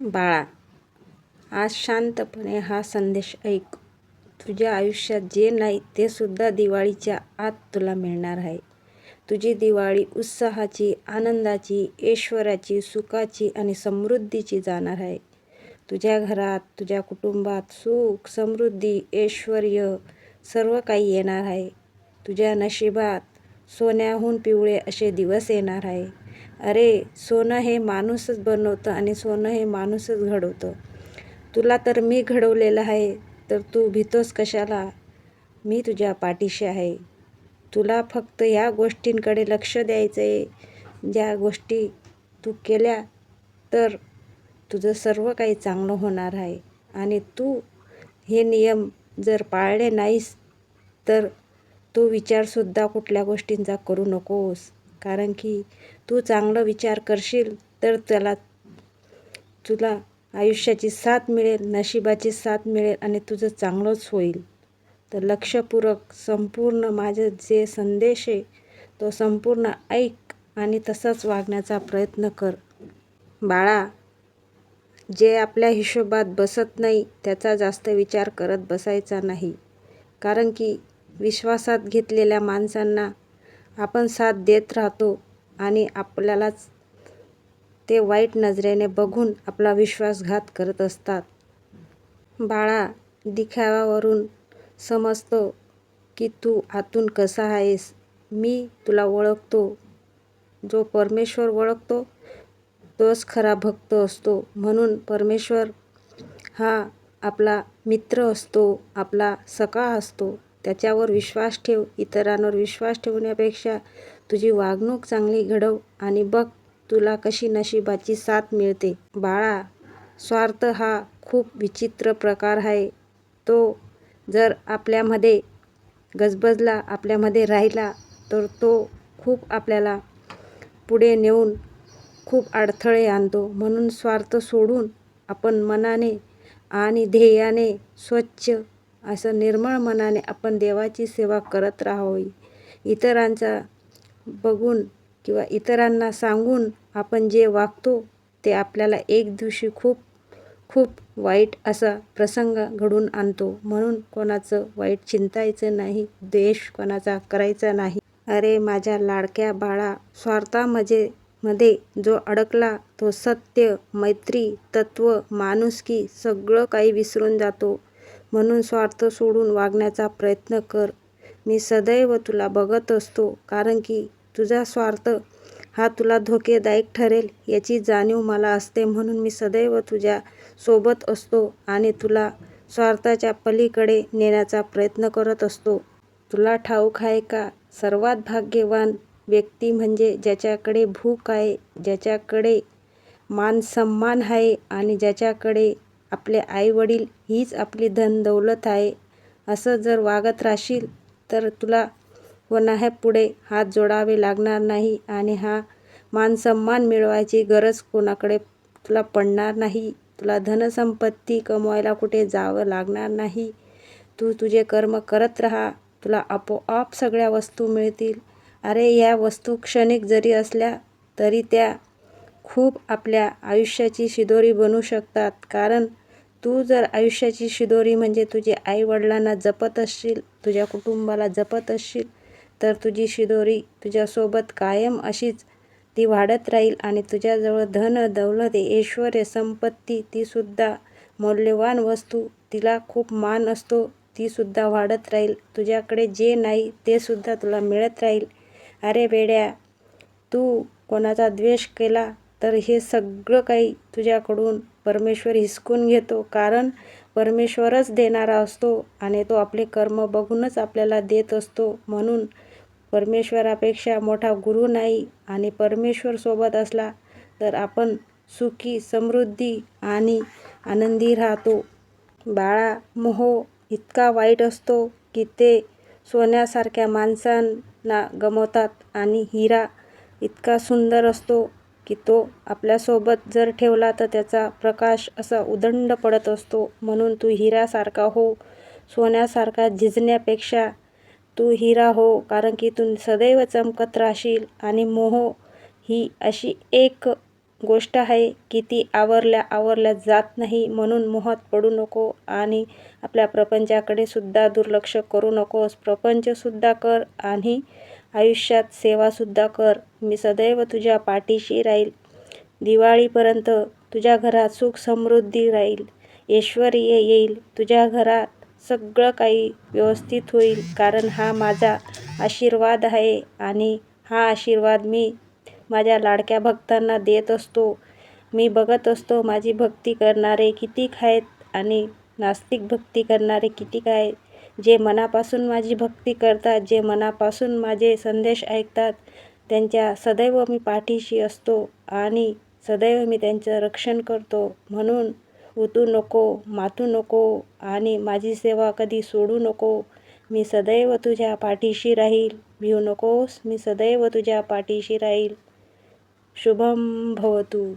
बाळा आज शांतपणे हा संदेश ऐक. तुझ्या आयुष्यात जे नाही ते सुद्धा दिवाळीच्या आत तुला मिळणार आहे. तुझी दिवाळी उत्साहाची आनंदाची ऐश्वराची सुखाची आणि समृद्धीची जाणार आहे. तुझ्या घरात तुझ्या कुटुंबात सुख समृद्धी ऐश्वर सर्व काही येणार आहे. तुझ्या नशिबात सोन्याहून पिवळे असे दिवस येणार आहे. अरे सोनं हे माणूसच बनवतं आणि सोनं हे माणूसच घडवतं. तुला तर मी घडवलेलं आहे तर तू भीतोस कशाला? मी तुझ्या पाठीशी आहे. तुला फक्त ह्या गोष्टींकडे लक्ष द्यायचं आहे ज्या गोष्टी तू केल्या तर तुझं सर्व काही चांगलं होणार आहे. आणि तू हे नियम जर पाळले नाहीस तर तू विचारसुद्धा कुठल्या गोष्टींचा करू नकोस. कारण की तू चांगलं विचार करशील तर त्याला तुला आयुष्याची साथ मिळेल नशिबाची साथ मिळेल आणि तुझं चांगलंच होईल. तर लक्षपूर्वक संपूर्ण माझं जे संदेश आहे तो संपूर्ण ऐक आणि तसाच वागण्याचा प्रयत्न कर. बाळा जे आपल्या हिशोबात बसत नाही त्याचा जास्त विचार करत बसायचा नाही. कारण की विश्वासात घेतलेल्या माणसांना आपण साथ देत राहतो आणि आपल्यालाच ते वाईट नजरेने बघून आपला विश्वासघात करत असतात. बाळा दिखाव्यावरून समजतो की तू आतून कसा आहेस. मी तुला ओळखतो. जो परमेश्वर ओळखतो तोच खरा भक्त असतो. म्हणून परमेश्वर हा आपला मित्र असतो आपला सखा असतो. त्याच्यावर विश्वास ठेव. इतरांवर विश्वास ठेवण्यापेक्षा तुझी वागणूक चांगली घडव आणि बघ तुला कशी नशिबाची साथ मिळते. बाळा स्वार्थ हा खूप विचित्र प्रकार आहे. तो जर आपल्यामध्ये गजबजला आपल्यामध्ये राहिला तर तो खूप आपल्याला पुढे नेऊन खूप अडथळे आणतो. म्हणून स्वार्थ सोडून आपण मनाने आणि ध्येयाने स्वच्छ असं निर्मळ मनाने आपण देवाची सेवा करत राहावी. इतरांचा बघून किंवा इतरांना सांगून आपण जे वागतो ते आपल्याला एक दिवशी खूप खूप वाईट असा प्रसंग घडून आणतो. म्हणून कोणाचं वाईट चिंतायचं नाही द्वेष कोणाचा करायचा नाही. अरे माझ्या लाडक्या बाळा स्वार्थामध्ये मध्ये जो अडकला तो सत्य मैत्री तत्व माणुसकी सगळं काही विसरून जातो. म्हणून स्वार्थ सोडून वागण्याचा प्रयत्न कर. मी सदैव तुला बघत असतो कारण की तुझा स्वार्थ हा तुला धोकेदायक ठरेल याची जाणीव मला असते म्हणून मी सदैव तुझ्या सोबत असतो आणि तुला स्वार्थाच्या पलीकडे नेण्याचा प्रयत्न करत असतो. तुला ठाऊक आहे का? सर्वात भाग्यवान व्यक्ती म्हणजे ज्याच्याकडे भूक आहे ज्याच्याकडे मान सन्मान आहे आणि ज्याच्याकडे आपले आईवडील हीच आपली धन दौलत आहे. असं जर वागत राहशील तर तुला कोणाही पुढे हात जोडावे लागणार नाही आणि हा मानसन्मान मिळवायची गरज कोणाकडे तुला पडणार नाही. तुला धनसंपत्ती कमवायला कुठे जावं लागणार नाही. तू तुझे कर्म करत राहा. तुला आपोआप सगळ्या वस्तू मिळतील. अरे ह्या वस्तू क्षणिक जरी असल्या तरी त्या खूप आपल्या आयुष्याची शिदोरी बनू शकतात. कारण तू जर आयुष्याची शिदोरी म्हणजे तुझे आईवडिलांना जपत असशील तुझ्या कुटुंबाला जपत असशील तर तुझी शिदोरी तुझ्यासोबत कायम अशीच ती वाढत राहील आणि तुझ्याजवळ धन दौलत ऐश्वर संपत्ती तीसुद्धा मौल्यवान वस्तू तिला खूप मान असतो तीसुद्धा वाढत राहील. तुझ्याकडे जे नाही ते सुद्धा तुला मिळत राहील. अरे बेड्या तू कोणाचा द्वेष केला तर हे सगळं काही तुझ्याकडून परमेश्वर हिसकून घेतो. कारण परमेश्वरच देणारा असतो आणि तो आपले कर्म बघूनच आपल्याला देत असतो. म्हणून परमेश्वरापेक्षा मोठा गुरु नाही आणि परमेश्वर सोबत असला तर आपण सुखी समृद्धी आणि आनंदी राहतो. बाळा मोह इतका वाईट असतो की ते सोन्यासारख्या माणसांना गमवतात आणि हिरा इतका सुंदर असतो. की तो आपल्यासोबत जर ठेवला तर त्याचा प्रकाश असा उदंड पडत असतो. म्हणून तू हिऱ्यासारखा हो सोन्यासारखा झिजण्यापेक्षा तू हिरा हो कारण की तू सदैव चमकत राहशील आणि मोह ही अशी एक गोष्ट आहे की ती आवरल्या आवरल्या जात नाही. म्हणून मोहात पडू नको आणि आपल्या प्रपंचाकडे सुद्धा दुर्लक्ष करू नकोस. प्रपंचसुद्धा कर आणि आयुष्यात सेवासुद्धा कर. मी सदैव तुझ्या पाठीशी राहील. दिवाळीपर्यंत तुझ्या घरात सुख समृद्धी राहील. ऐश्वर्य येईल. तुझ्या घरात सगळं काही व्यवस्थित होईल. कारण हा माझा आशीर्वाद आहे आणि हा आशीर्वाद मी माझ्या लाडक्या भक्तांना देत असतो. मी बघत असतो माझी भक्ती करणारे कितीक आहेत आणि नास्तिक भक्ती करणारे कितीक आहेत. जे मनापासून माझी भक्ती करतात जे मनापासून माझे संदेश ऐकतात त्यांच्या सदैव मी पाठीशी असतो आणि सदैव मी त्यांचं रक्षण करतो. म्हणून उतू नको मातू नको आणि माझी सेवा कधी सोडू नको. मी सदैव तुझ्या पाठीशी राहील. भिऊ नकोस मी सदैव तुझ्या पाठीशी राहील. शुभम भवतू.